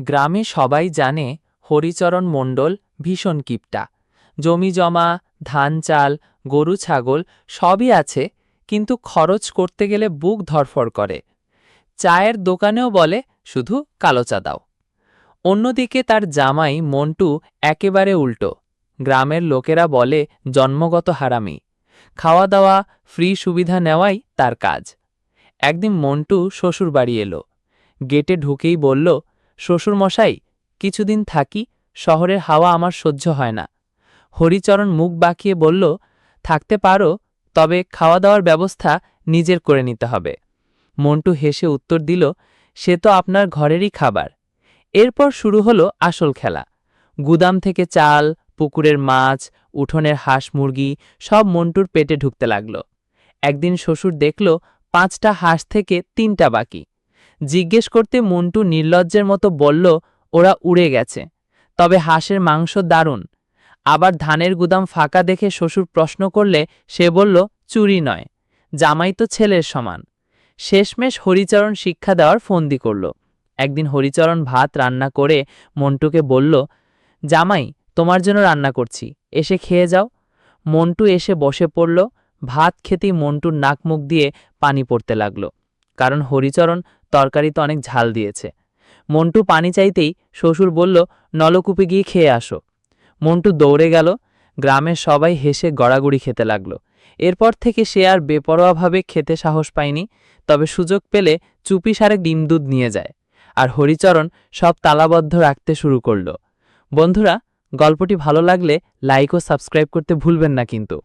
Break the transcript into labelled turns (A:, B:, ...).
A: গ্রামে সবাই জানে হরিচরণ মণ্ডল ভীষণ কিপটা। জমি জমা, ধান চাল, গরু ছাগল সবই আছে, কিন্তু খরচ করতে গেলে বুক ধরফর করে। চায়ের দোকানেও বলে, শুধু কালো চা দাও। অন্যদিকে তার জামাই মন্টু একেবারে উল্টো। গ্রামের লোকেরা বলে, জন্মগত হারামি। খাওয়া দাওয়া ফ্রি সুবিধা নেওয়াই তার কাজ। একদিন মন্টু শ্বশুর বাড়ি এলো। গেটে ঢুকেই বলল শ্বশুর মশাই কিছুদিন থাকি, শহরের হাওয়া আমার সহ্য হয় না। হরিচরণ মুখ বাঁকিয়ে বলল, থাকতে পারো, তবে খাওয়া দাওয়ার ব্যবস্থা নিজের করে নিতে হবে। মন্টু হেসে উত্তর দিল, সে তো আপনার ঘরেরই খাবার। এরপর শুরু হলো আসল খেলা। গুদাম থেকে চাল, পুকুরের মাছ, উঠোনের হাঁস মুরগি, সব মন্টুর পেটে ঢুকতে লাগল। একদিন শ্বশুর দেখল, পাঁচটা হাঁস থেকে তিনটা বাকি। জিজ্ঞেস করতে মন্টু নির্লজ্জের মতো বলল, ওরা উড়ে গেছে। তবে হাঁসের মাংস দারুণ আবার ধানের গুদাম ফাঁকা দেখে শ্বশুর প্রশ্ন করলে সে বলল, চুরি নয়। জামাই তো ছেলের সমান শেষমেশ হরিচরণ শিক্ষা দেওয়ার ফন্দি করল। একদিন হরিচরণ ভাত রান্না করে মন্টুকে বলল, জামাই, তোমার জন্য রান্না করছি। এসে খেয়ে যাও মন্টু এসে বসে পড়ল। ভাত খেতেই মন্টুর নাক মুখ দিয়ে পানি পড়তে লাগল। কারণ হরিচরণ তরকারিতে অনেক ঝাল দিয়েছে। মন্টু পানি চাইতেই শ্বশুর বলল, নলকূপে গিয়ে খেয়ে আসো। মন্টু দৌড়ে গেল। গ্রামের সবাই হেসে গড়াগড়ি খেতে লাগল। এরপর থেকে সে আর বেপরোয়াভাবে খেতে সাহস পায়নি, তবে সুযোগ পেলে চুপি সারে ডিম দুধ নিয়ে যায় আর হরিচরণ সব তালাবদ্ধ রাখতে শুরু করল। বন্ধুরা, গল্পটি ভালো লাগলে লাইক ও সাবস্ক্রাইব করতে ভুলবেন না কিন্তু।